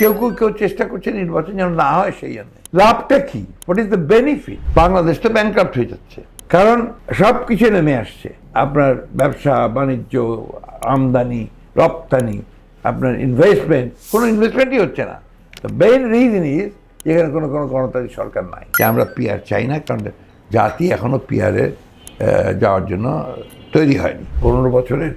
কেউ কেউ কেউ চেষ্টা করছে নির্বাচন যেন না হয় সেই জন্য লাভটা কি? What is the benefit Bangladesh তো ব্যাংক্রাফ্ট হয়ে যাচ্ছে। কারণ সব কিছু নেমে আসছে। আপনার ব্যবসা, বাণিজ্য, আমদানি, রপ্তানি, আপনার ইনভেস্টমেন্ট কোনো ইনভেস্টমেন্টই হচ্ছে না। দ্য মেইন রিজন ইজ যেখানে কোনো কোনো গণতান্ত্রিক সরকার নাই। যে আমরা পিয়ার চাই না, কারণ জাতি এখনও পিয়ারে যাওয়ার জন্য তৈরি হয়নি। পনেরো বছরের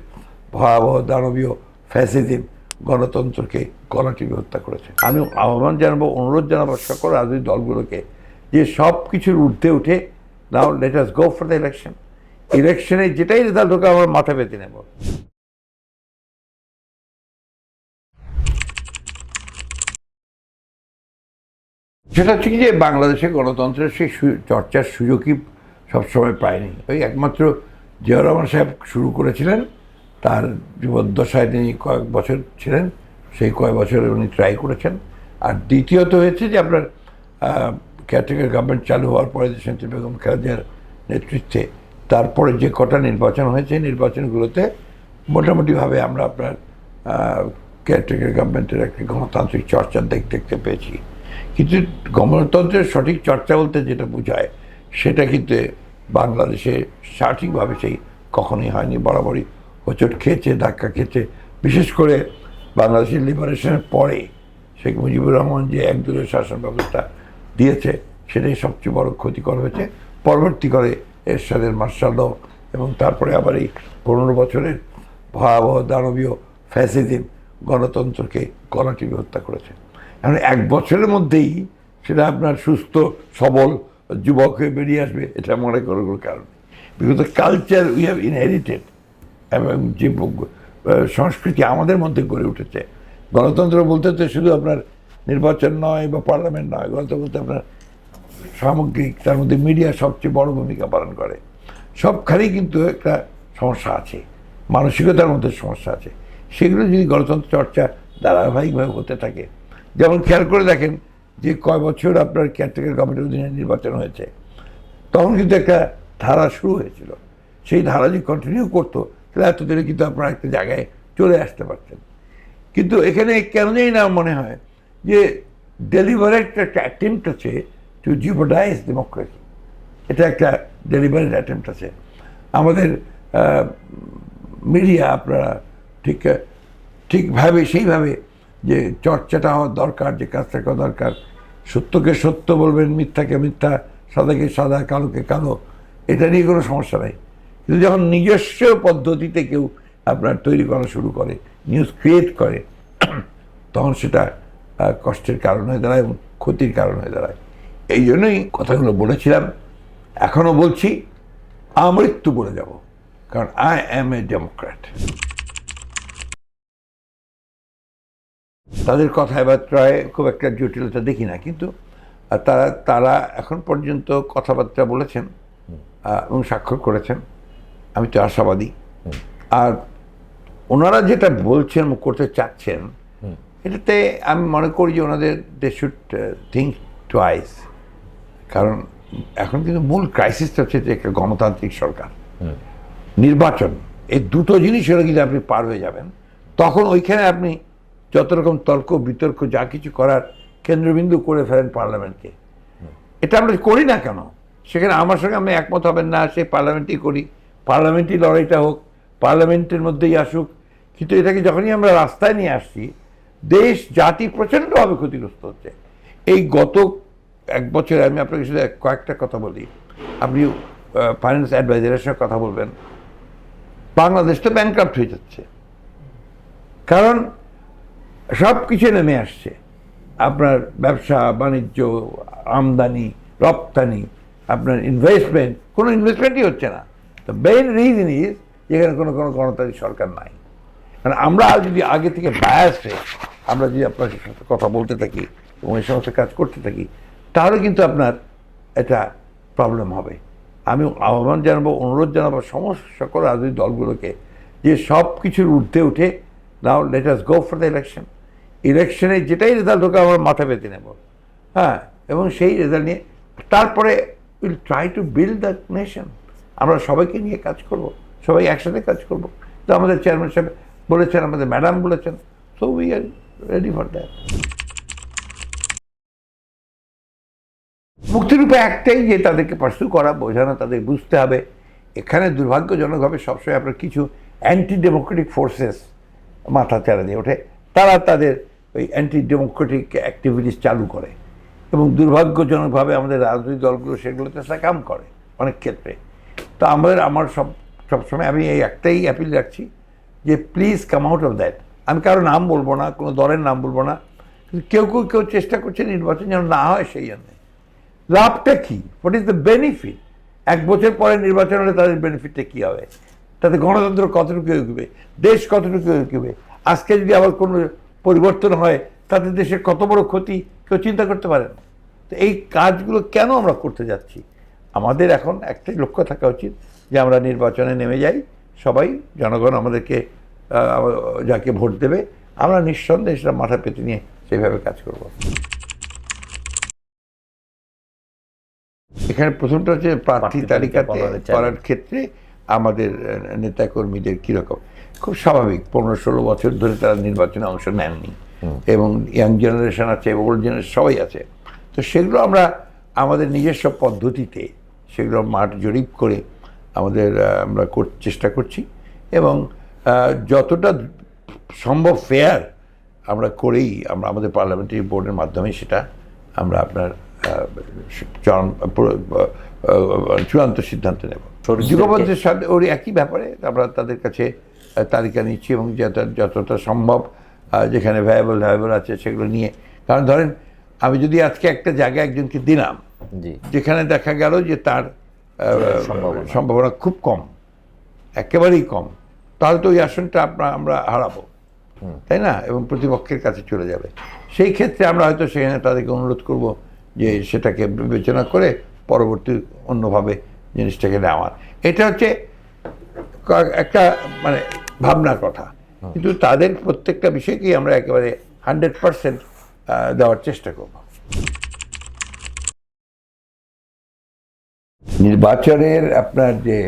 ভয়াবহ দানবীয় ফ্যাসিজম গণতন্ত্রকে গণটিভি হত্যা করেছে। আমি আহ্বান জানাব, অনুরোধ জানাব সকল রাজনৈতিক দলগুলোকে যে সব কিছুর ঊর্ধ্বে উঠে now let us go for the election ইলেকশনে যেটাই রেজাল্ট হোক, আমরা মাথা পেতে নেব। সেটা হচ্ছে কি যে বাংলাদেশে গণতন্ত্রের সেই চর্চার সুযোগই সবসময় পায়নি। ওই একমাত্র জিয়া রহমান সাহেব শুরু করেছিলেন তার জীবদ্দশায় তিনি কয়েক বছর ছিলেন, সেই কয়েক বছর উনি ট্রাই করেছেন। আর দ্বিতীয়ত হয়েছে যে আপনার ক্যাটেগরি গভর্নমেন্ট চালু হওয়ার পরে দেশনেত্রী বেগম খালেদার নেতৃত্বে তারপরে যে কটা নির্বাচন হয়েছে নির্বাচনগুলোতে মোটামুটিভাবে আমরা আপনার ক্যাটেগরি গভর্নমেন্টের একটি গণতান্ত্রিক চর্চা দেখতে দেখতে পেয়েছি। কিন্তু গণতন্ত্রের সঠিক চর্চা বলতে যেটা বোঝায়, সেটা কিন্তু বাংলাদেশে সঠিকভাবে সেই কখনোই হয়নি, বরাবরই হোঁচট খেয়েছে, ধাক্কা খেয়েছে। বিশেষ করে বাংলাদেশের লিবারেশনের পরে শেখ মুজিবুর রহমান যে একদলীয় শাসন ব্যবস্থা দিয়েছে, সেটাই সবচেয়ে বড় ক্ষতিকর হয়েছে। পরবর্তীকালে এরশাদের মার্শাল এবং তারপরে আবার এই পনেরো বছরের ভয়াবহ দানবীয় ফ্যাসিজম গণতন্ত্রকে গণটিভি হত্যা করেছে। এখন এক বছরের মধ্যেই সেটা আপনার সুস্থ, সবল যুবক হয়ে বেরিয়ে আসবে, এটা মনে করার কারণ because culture we have inherited এবং যে সংস্কৃতি আমাদের মধ্যে গড়ে উঠেছে। গণতন্ত্র বলতে তো শুধু আপনার নির্বাচন নয় বা পার্লামেন্ট নয়, গণতন্ত্র বলতে আপনার সামগ্রিক, তার মধ্যে মিডিয়া সবচেয়ে বড় ভূমিকা পালন করে। সবখানেই কিন্তু একটা সমস্যা আছে, মানসিকতার মধ্যে সমস্যা আছে। সেগুলো যদি গণতন্ত্র চর্চা ধারাবাহিকভাবে হতে থাকে, যেমন খেয়াল করে দেখেন যে কয় বছর আপনার কেয়ারটেকার গভর্নমেন্টের অধীনে নির্বাচন হয়েছে, তখন কিন্তু একটা ধারা শুরু হয়েছিল। সেই ধারা যদি কন্টিনিউ করতো তাহলে এতদিনে কিন্তু আপনারা একটা জায়গায় চলে আসতে পারতেন কিন্তু এখানে কেন জানি না মনে হয় যে ডেলিভারেট একটা অ্যাটেম্পট আছে টু জিপোডাইজ ডেমোক্রেসি এটা একটা ডেলিভারেট অ্যাটেম্পট আছে। আমাদের মিডিয়া আপনারা ঠিক ঠিকভাবে সেইভাবে যে চর্চাটা হওয়ার দরকার, যে কাজটা করা দরকার, সত্যকে সত্য বলবেন, মিথ্যাকে মিথ্যা, সাদাকে সাদা, কালোকে কালো, এটা নিয়ে কোনো সমস্যা নাই। কিন্তু যখন নিজস্ব পদ্ধতিতে কেউ আপনার তৈরি করা শুরু করে নিউজ ক্রিয়েট করে, তখন সেটা কষ্টের কারণ হয়ে দাঁড়ায় এবং ক্ষতির কারণ হয়ে দাঁড়ায়। এই জন্যই কথাগুলো বলেছিলাম। এখনও বলছি, আমৃত্যু বলে যাব, কারণ আই অ্যাম এ ডেমোক্র্যাট তাদের কথাবার্তায় খুব একটা জটিলতা দেখি না, কিন্তু তারা তারা এখন পর্যন্ত কথাবার্তা বলেছেন এবং স্বাক্ষর করেছেন। আমি তো আশাবাদী। আর ওনারা যেটা বলছেন করতে চাচ্ছেন এটাতে আমি মনে করি যে ওনাদের দে শুড থিঙ্ক টুয়াইস কারণ এখন কিন্তু মূল ক্রাইসিসটা হচ্ছে যে একটা গণতান্ত্রিক সরকার। নির্বাচন এই দুটো জিনিস হলে কিন্তু আপনি পার হয়ে যাবেন। তখন ওইখানে আপনি যত রকম তর্ক বিতর্ক যা কিছু করার কেন্দ্রবিন্দু করে ফেলেন পার্লামেন্টকে। এটা আমরা করি না কেন? সেখানে আমার সঙ্গে আমি একমত হবেন না সে পার্লামেন্টই করি। পার্লামেন্টই লড়াইটা হোক, পার্লামেন্টের মধ্যেই আসুক। কিন্তু এটাকে যখনই আমরা রাস্তায় নিয়ে আসছি, দেশ, জাতি প্রচণ্ডভাবে ক্ষতিগ্রস্ত হচ্ছে। এই গত এক বছরে আমি আপনাকে শুধু কয়েকটা কথা বলি। আপনি ফাইন্যান্স অ্যাডভাইজারের সঙ্গে কথা বলবেন। বাংলাদেশ তো ব্যাংক্রাফ্ট হয়ে যাচ্ছে। কারণ সব কিছু নেমে আসছে। আপনার ব্যবসা, বাণিজ্য, আমদানি, রপ্তানি, আপনার ইনভেস্টমেন্ট কোনো ইনভেস্টমেন্টই হচ্ছে না। দ্য মেইন রিজন ইজ যেখানে কোনো কোনো গণতান্ত্রিক সরকার নাই। মানে আমরা যদি আগে থেকে বায়াস আমরা যদি আপনার সাথে কথা বলতে থাকি এবং এই সমস্ত কাজ করতে থাকি, তাহলে কিন্তু আপনার এটা প্রবলেম হবে। আমি আহ্বান জানাব, অনুরোধ জানাব সমস্ত সকল রাজনৈতিক দলগুলোকে যে সব কিছুর ঊর্ধ্বে উঠে now let us go for the election ইলেকশনে যেটাই রেজাল্ট হোক, আমরা মাথা পেতে নেব। হ্যাঁ এবং সেই রেজাল্ট নিয়ে, তারপরে will try to build the nation আমরা সবাইকে নিয়ে কাজ করব, সবাই একসাথে কাজ করব। তো আমাদের চেয়ারম্যান সাহেব বলেছেন, আমাদের ম্যাডাম বলেছেন so we are ready for that মুক্তির উপায় একটাই যে তাদেরকে পার্সু করা, বোঝানো, তাদের বুঝতে হবে, এখানে দুর্ভাগ্যজনকভাবে সবসময় আপনার কিছু অ্যান্টি ডেমোক্রেটিক ফোর্সেস মাথা তেড়া দিয়ে ওঠে। তারা তাদের ওই অ্যান্টি ডেমোক্রেটিক অ্যাক্টিভিটিস চালু করে এবং দুর্ভাগ্যজনকভাবে আমাদের রাজনৈতিক দলগুলো সেগুলোতে সাকাম করে অনেক ক্ষেত্রে। তো আমাদের আমার সব সবসময় আমি এই একটাই অ্যাপিল রাখছি যে please come out of that আমি কারও নাম বলব না, কোনো দলের নাম বলব না, কিন্তু কেউ কেউ কেউ চেষ্টা করছে নির্বাচন যেন না হয় সেই জন্যে। লাভটা কী? হোয়াট ইজ দ্য বেনিফিট এক বছর পরে নির্বাচন হলে তাদের বেনিফিটটা কী হবে? তাতে গণতন্ত্র কতটুকু এগোবে? দেশ কতটুকু এগোবে? আজকে যদি আবার কোনো পরিবর্তন হয় তাতে দেশের কত বড় ক্ষতি? কেউ চিন্তা করতে পারে না। তো এই কাজগুলো কেন আমরা করতে যাচ্ছি? আমাদের এখন একটাই লক্ষ্য থাকা উচিত যে আমরা নির্বাচনে নেমে যাই সবাই জনগণ আমাদেরকে যাকে ভোট দেবে আমরা নিঃসন্দেহে সেটা মাথা পেতে নিয়ে সেইভাবে কাজ করব। এখানে প্রথমটা হচ্ছে প্রার্থী প্রার্থী তালিকা তালিকাতে করার ক্ষেত্রে আমাদের নেতাকর্মীদের কীরকম? খুব স্বাভাবিক পনেরো ষোলো বছর ধরে তারা নির্বাচনে অংশ নেননি। এবং ইয়াং জেনারেশন আছে ওল্ড জেনারেশন সবাই আছে। তো সেগুলো আমরা আমাদের নিজস্ব পদ্ধতিতে সেগুলো মাঠ জরিপ করে আমাদের আমরা কর- চেষ্টা করছি এবং যতটা সম্ভব ফেয়ার আমরা করেই আমরা আমাদের পার্লামেন্টারি বোর্ডের মাধ্যমে সেটা আমরা আপনার চরম চূড়ান্ত সিদ্ধান্ত নেব। যুগপথের সাথে ওর একই ব্যাপারে আমরা তাদের কাছে তালিকা নিচ্ছি এবং যত যতটা সম্ভব যেখানে ভ্যায়েবল ভ্যাবল আছে সেগুলো নিয়ে। কারণ ধরেন আমি যদি আজকে একটা জায়গায় একজনকে দিলাম যেখানে দেখা গেল যে তার সম্ভাবনা। খুব কম একেবারেই কম। তাহলে তো ওই আসনটা আমরা আমরা হারাবো তাই না? এবং প্রতিপক্ষের কাছে চলে যাবে। সেই ক্ষেত্রে আমরা হয়তো সেখানে তাদেরকে অনুরোধ করব যে সেটাকে বিবেচনা করে পরবর্তী অন্যভাবে জিনিসটাকে নেওয়ার। এটা হচ্ছে একটা মানে ভাবনার কথা। কিন্তু তাদের প্রত্যেকটা বিষয়কেই আমরা একেবারে হান্ড্রেড পার্সেন্ট দেওয়ার চেষ্টা করব। নির্বাচনের আপনার যে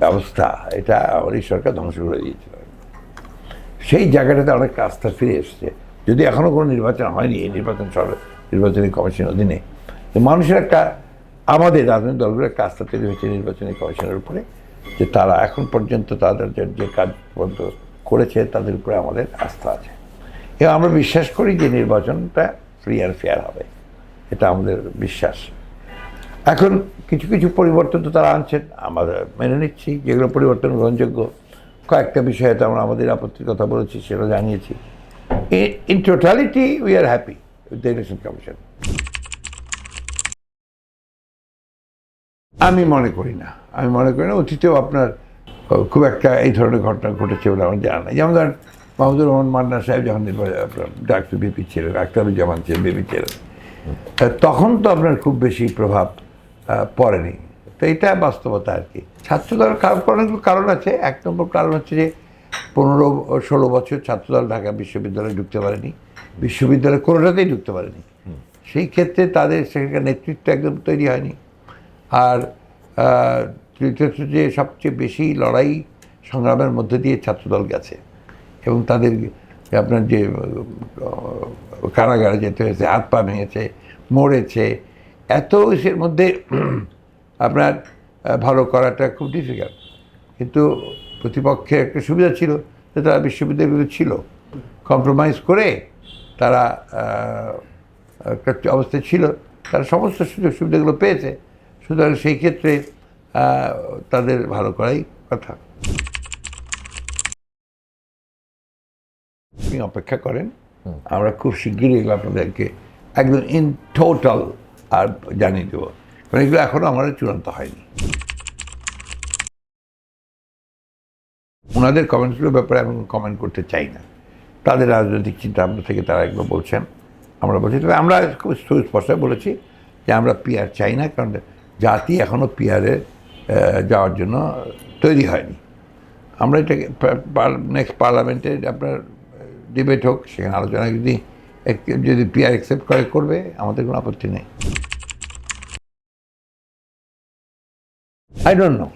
ব্যবস্থা, এটা আমাদের সরকার ধ্বংস করে দিয়েছিল সেই জায়গাটাতে অনেক আস্থা ফিরে এসছে। যদি এখনও কোনো নির্বাচন হয়নি, এই নির্বাচন সর, নির্বাচনী কমিশন অধীনে, তো মানুষের একটা, আমাদের রাজনৈতিক দলগুলোর একটা আস্থা তৈরি হয়েছে নির্বাচনী কমিশনের উপরে, যে তারা এখন পর্যন্ত তাদের যে কাজ পর্যন্ত করেছে, তাদের উপরে আমাদের আস্থা আছে। এবং আমরা বিশ্বাস করি যে নির্বাচনটা ফ্রি আর ফেয়ার হবে। এটা আমাদের বিশ্বাস। এখন কিছু কিছু পরিবর্তন তো তারা আনছেন, আমরা মেনে নিচ্ছি, যেগুলো পরিবর্তন গ্রহণযোগ্য। কয়েকটা বিষয়ে তো আমরা আমাদের আপত্তির কথা বলেছি, সেটা জানিয়েছি। In totality we are happy with election commission আমি মনে করি না। আমি মনে করি না, অতীতেও আপনার খুব একটা এই ধরনের ঘটনা ঘটেছে বলে আমার জানা নাই। যেমন ধরেন, মাহমুদুর রহমান মান্না সাহেব যখন আপনার ডাক্তার বিপি ছিলেন আখতারুজ্জামান ছিলেন বিপি ছিলেন তখন তো আপনার খুব বেশি প্রভাব পড়েনি। তো এটা বাস্তবতা আর কি। ছাত্রদল খারাপ করার অনেকগুলো কারণ আছে। এক নম্বর কারণ হচ্ছে যে পনেরো ষোলো বছর ছাত্রদল ঢাকা বিশ্ববিদ্যালয়ে ঢুকতে পারেনি। বিশ্ববিদ্যালয়ে কোনোটাতেই ঢুকতে পারেনি। সেই ক্ষেত্রে তাদের সেখানকার নেতৃত্ব একদম তৈরি হয়নি। আর আহ, তৃতীয়ত যে সবচেয়ে বেশি লড়াই সংগ্রামের মধ্যে দিয়ে ছাত্রদল গেছে। এবং তাদের আপনার যে কারাগারে যেতে হয়েছে হাত পা ভেঙেছে মরেছে এত ইসের মধ্যে আপনার ভালো করাটা খুব ডিফিকাল্ট কিন্তু প্রতিপক্ষের একটা সুবিধা ছিল যে তারা বিশ্ববিদ্যালয়গুলো ছিল। কম্প্রোমাইজ করে তারা একটা অবস্থায় ছিল। তারা সমস্ত সুযোগ সুবিধাগুলো পেয়েছে। সুতরাং সেই ক্ষেত্রে তাদের ভালো করাই কথা। আপনি অপেক্ষা করেন। আমরা খুব শিগগিরই এগুলো আপনাদেরকে একদম ইন টোটাল আর জানিয়ে দেবো। কারণ এগুলো এখনও আমাদের চূড়ান্ত হয়নি। ওনাদের কমেন্টসগুলোর ব্যাপারে আমি কমেন্ট করতে চাই না। তাদের রাজনৈতিক চিন্তা ভাবনা থেকে তারা এগুলো বলছেন। আমরা বলছি, তবে আমরা খুব সুস্পষ্ট বলেছি যে আমরা পিয়ার চাই না, কারণ জাতি এখনও পিয়ারে যাওয়ার জন্য তৈরি হয়নি। আমরা এটাকে নেক্সট পার্লামেন্টে আপনার ডিবেট হোক, সেখানে আলোচনা যদি যদি পিআর অ্যাকসেপ্ট করে, করবে, আমাদের কোনো আপত্তি নেই। আই ডোন্ট নো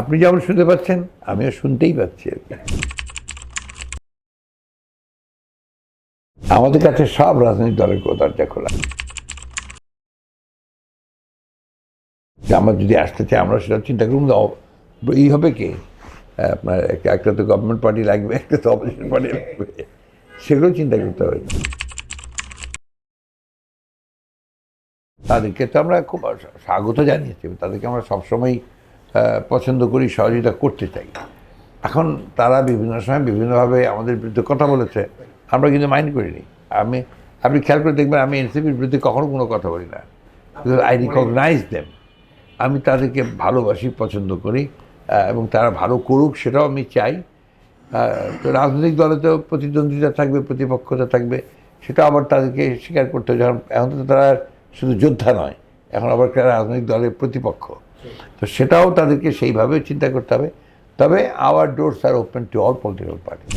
আপনি যেমন শুনতে পাচ্ছেন, আমিও শুনতেই পাচ্ছি আর কি। আমাদের কাছে সব রাজনৈতিক দলের দরজা খোলা আমার যদি আসতে চাই, আমরা সেটা চিন্তা করুন এই হবে কি? আপনার একটা তো গভর্নমেন্ট পার্টি লাগবে, একটা তো অপোজিশন পার্টি লাগবে। সেগুলো চিন্তা করতে হবে তাদেরকে তো আমরা খুব স্বাগত জানিয়েছি, তাদেরকে আমরা সবসময় পছন্দ করি, সহযোগিতা করতে চাই। এখন তারা বিভিন্ন সময় বিভিন্নভাবে আমাদের বিরুদ্ধে কথা বলেছে, আমরা কিন্তু মাইন্ড করিনি। আমি, আপনি খেয়াল করে দেখবেন, আমি এনসিপির বিরুদ্ধে কখনো কোনো কথা বলি না। আই রিকগনাইজ দেম আমি তাদেরকে ভালোবাসি, পছন্দ করি এবং তারা ভালো করুক সেটাও আমি চাই। তো রাজনৈতিক দলে তো প্রতিদ্বন্দ্বিতা থাকবে, প্রতিপক্ষতা থাকবে, সেটা আবার তাদেরকে স্বীকার করতে হবে। এখন তো তারা শুধু যোদ্ধা নয়, এখন আবার একটা রাজনৈতিক দলের প্রতিপক্ষ। তো সেটাও তাদেরকে সেইভাবে চিন্তা করতে হবে। তবে our doors are open to all political party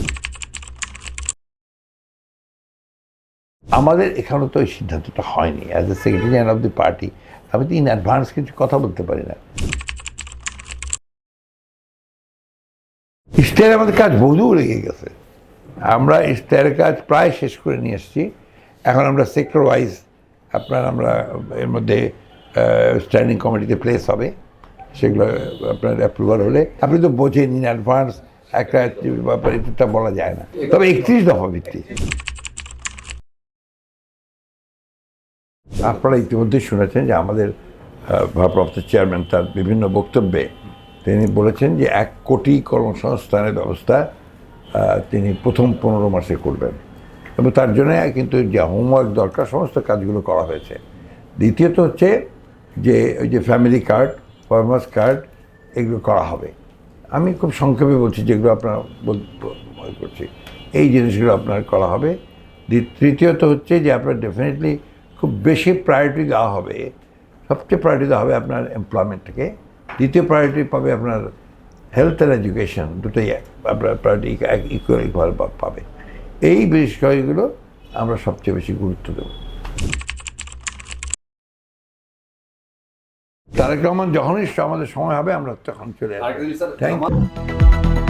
আমাদের এখানে তো এই সিদ্ধান্তটা হয়নি। As a secretary of the party আমি তো ইন অ্যাডভান্স কিছু কথা বলতে পারি না। ইস্তাহারে আমাদের কাজ বহুদূর লেগে গেছে। আমরা ইস্তাহারের কাজ প্রায় শেষ করে নিয়ে এসেছি। এখন আমরা সেক্টর ওয়াইজ আপনার আমরা, এর মধ্যে স্ট্যান্ডিং কমিটিতে প্লেস হবে। সেগুলো, আপনার অ্যাপ্রুভাল হলে। আপনি তো বোঝেন ইন অ্যাডভান্স একটা ব্যাপারে বলা যায় না। তবে একত্রিশ দফা ভিত্তি। আপনারা ইতিমধ্যে শুনেছেন যে আমাদের ভারপ্রাপ্ত চেয়ারম্যান তার বিভিন্ন বক্তব্যে তিনি বলেছেন যে এক কোটি কর্মসংস্থানের ব্যবস্থা তিনি প্রথম পনেরো মাসে করবেন। এবং তার জন্য কিন্তু যে হোমওয়ার্ক দরকার, সমস্ত কাজগুলো করা হয়েছে। দ্বিতীয়ত হচ্ছে যে, ওই যে ফ্যামিলি কার্ড ফার্মার্স কার্ড এগুলো করা হবে। আমি খুব সংক্ষেপে বলছি যেগুলো আপনার করছি। এই জিনিসগুলো আপনার করা হবে। তৃতীয়ত হচ্ছে যে আপনার ডেফিনেটলি খুব বেশি প্রায়োরিটি দেওয়া হবে। সবচেয়ে প্রায়োরিটি দেওয়া হবে আপনার এমপ্লয়মেন্টকে দ্বিতীয় প্রায়োরিটি পাবে আপনার হেলথ অ্যান্ড এডুকেশন দুটোই এক- আপনার প্রায়োরিটি ইকুয়াল পাবে। এই বিষয়গুলো আমরা সবচেয়ে বেশি গুরুত্ব দেব। তারেক রহমান যখনই আমাদের সময় হবে আমরা তখন চলে আসব। থ্যাংক আমার-